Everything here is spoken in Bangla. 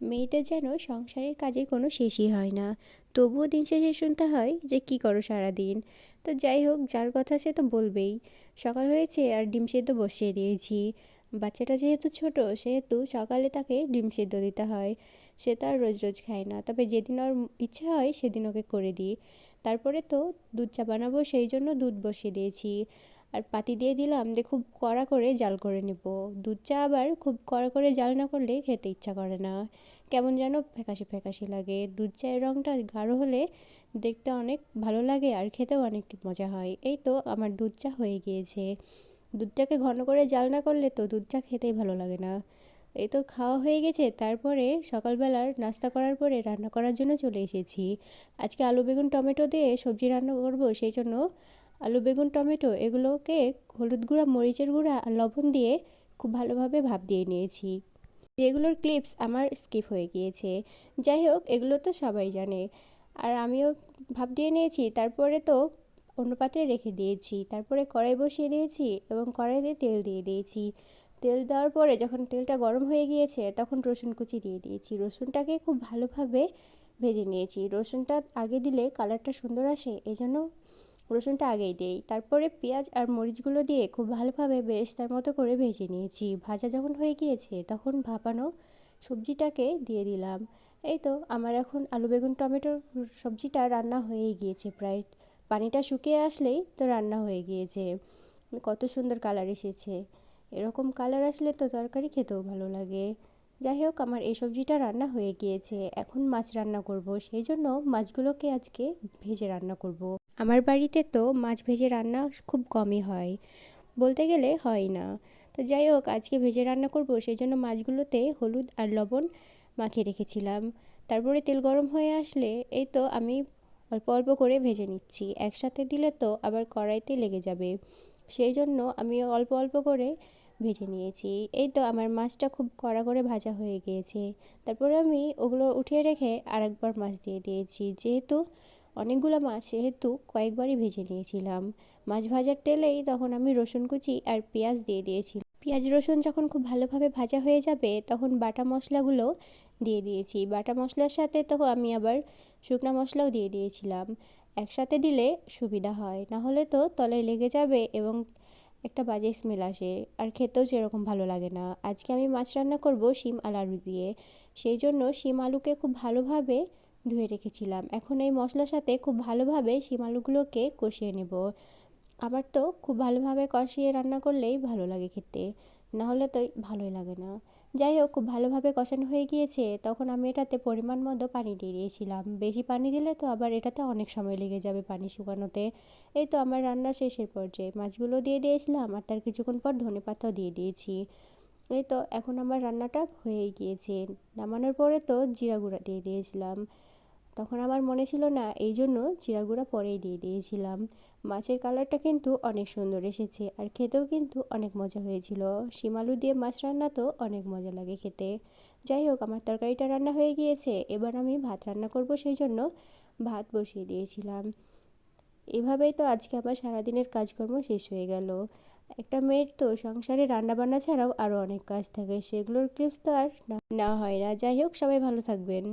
মেয়েদের যেন সংসারের কাজের কোনো শেষই হয় না। তবুও দিন শেষে শুনতে হয় যে কী করো সারাদিন। তো যাই হোক, যার কথা সে তো বলবেই। সকাল হয়েছে আর ডিম সেদ্ধ বসিয়ে দিয়েছি। বাচ্চাটা যেহেতু ছোট, সেহেতু সকালে তাকে ডিম সেদ্ধ দিতে হয়। সে তো আর রোজ রোজ খায় না। তবে যেদিন ওর ইচ্ছা হয়, সেদিন ওকে করে দিই। তারপরে তো দুধ চা বানাবো, সেই জন্য দুধ বসিয়ে দিয়েছি। আর পাতি দিয়ে দিলাম দিয়ে খুব কড়া করে জাল করে নেব। দুধ চা আবার খুব কড়া করে জাল না করলে খেতে ইচ্ছা করে না। কেমন যেন ফ্যাকাশে ফ্যাকাশে লাগে। দুধ চায়ের রঙটা গাঢ় হলে দেখতে অনেক ভালো লাগে আর খেতেও অনেক মজা হয়। এই তো আমার দুধ চা হয়ে গিয়েছে। দুধটাকে ঘন করে জাল না করলে তো দুধ চা খেতেই ভালো লাগে না। এই তো খাওয়া হয়ে গেছে। তারপরে সকালবেলার নাস্তা করার পরে রান্না করার জন্য চলে এসেছি। আজকে আলু, বেগুন, টমেটো দিয়ে সবজি রান্না করব সেই জন্য আলু, বেগুন, টমেটো এগুলোকে হলুদ গুঁড়া, মরিচের গুঁড়া আর লবণ দিয়ে খুব ভালোভাবে ভাপ দিয়ে নিয়েছি। যেগুলোর ক্লিপস আমার স্কিপ হয়ে গিয়েছে। যাই হোক, এগুলো তো সবাই জানে। আর আমিও ভাপ দিয়ে নিয়েছি, তারপরে তো অন্য পাত্রে রেখে দিয়েছি। তারপরে কড়াই বসিয়ে দিয়েছি এবং কড়াইতে তেল দিয়ে দিয়েছি। তেল দেওয়ার পরে যখন তেলটা গরম হয়ে গিয়েছে, তখন রসুন কুচি দিয়ে দিয়েছি। রসুনটাকে খুব ভালোভাবে ভেজে নিয়েছি। রসুনটা আগে দিলে কালারটা সুন্দর আসে এই জন্য রসুনটা আগেই দিই। তারপরে পেঁয়াজ আর মরিচগুলো দিয়ে খুব ভালোভাবে বেরেস্তার মতো করে ভেজে নিয়েছি। ভাজা যখন হয়ে গিয়েছে, তখন ভাপানো সবজিটাকে দিয়ে দিলাম। এই তো, আমার এখন আলু, বেগুন টমেটোর সবজিটা রান্না হয়েই গিয়েছে প্রায়। পানিটা শুকিয়ে আসলেই তো রান্না হয়ে গিয়েছে। কত সুন্দর কালার এসেছে। এরকম কালার আসলে তো তরকারি খেতেও ভালো লাগে। যাই হোক, আমার এই সবজিটা রান্না হয়ে গিয়েছে। এখন মাছ রান্না করব, সেই জন্য মাছগুলোকে আজকে ভেজে রান্না করব। আমার বাড়িতে তো মাছ ভেজে রান্না খুব কমই হয়, বলতে গেলে হয় না। তো যাই হোক, আজকে ভেজে রান্না করব, সেই জন্য মাছগুলোতে হলুদ আর লবণ মাখিয়ে রেখেছিলাম। তারপরে তেল গরম হয়ে আসলে এই তো আমি অল্প অল্প করে ভেজে নিচ্ছি। একসাথে দিলে তো আবার কড়াইতে লেগে যাবে। সেই জন্য আমি অল্প অল্প করে ভেজে নিয়েছি। এই তো আমার মাছটা খুব কড়া করে ভাজা হয়ে গিয়েছে। তারপরে আমি ওগুলো উঠিয়ে রেখে আরেকবার মাছ দিয়ে দিয়েছি। যেহেতু অনেকগুলো মাছ সেহেতু কয়েকবারই ভেজে নিয়েছিলাম। মাছ ভাজার তেলেই তখন আমি রসুন কুচি আর পেঁয়াজ দিয়ে দিয়েছি পেঁয়াজ রসুন যখন খুব ভালোভাবে ভাজা হয়ে যাবে, তখন বাটা মশলাগুলো দিয়ে দিয়েছি। বাটা মশলার সাথে তো আমি আবার শুকনো মশলাও দিয়ে দিয়েছিলাম। একসাথে দিলে সুবিধা হয় না হলে তো তলায় লেগে যাবে এবং একটা বাজে স্মেল আসে। আর খেতেও সেরকম ভালো লাগে না। আজকে আমি মাছ রান্না করব শিম আলু দিয়ে। সেই জন্য শিম আলুকে খুব ভালোভাবে ধুয়ে রেখেছিলাম। এখন এই মশলার সাথে খুব ভালোভাবে শিম আলুগুলোকে কষিয়ে নেব। আবার তো খুব ভালোভাবে কষিয়ে রান্না করলেই ভালো লাগে খেতে। না হলে তো ভালোই লাগে না। যাই হোক, খুব ভালোভাবে কষানো হয়ে গিয়েছে। তখন আমি এটাতে পরিমাণ মতো পানি দিয়ে দিয়েছিলাম। বেশি পানি দিলে তো আবার এটাতে অনেক সময় লেগে যাবে পানি শুকানোতে। এই তো আমার রান্না শেষের পর্যায়ে। মাছগুলো দিয়ে দিয়েছিলাম আর তার কিছুক্ষণ পর ধনে পাতাও দিয়ে দিয়েছি। এই তো এখন আমার রান্নাটা হয়েই গিয়েছে। নামানোর পরে তো জিরা গুঁড়া দিয়ে দিয়েছিলাম। তখন আমার মনে ছিল না, এই জন্য জিরা গুঁড়া পরেই দিয়ে দিয়েছিলাম। মাছের কালারটা কিন্তু অনেক সুন্দর এসেছে আর খেতেও কিন্তু অনেক মজা হয়েছিল। শিম আলু দিয়ে মাছ রান্না তো অনেক মজা লাগে খেতে। যাই হোক, আমার তরকারিটা রান্না হয়ে গিয়েছে। এবার আমি ভাত রান্না করব সেই জন্য ভাত বসিয়ে দিয়েছিলাম। এভাবেই তো আজকে আমার সারাদিনের কাজকর্ম শেষ হয়ে গেল। একটা মেয়ের তো সংসারে রান্নাবান্না ছাড়াও আরও অনেক কাজ থাকে। সেগুলোর ক্লিপস তো আর নেওয়া হয় না। যাই হোক, সবাই ভালো থাকবেন।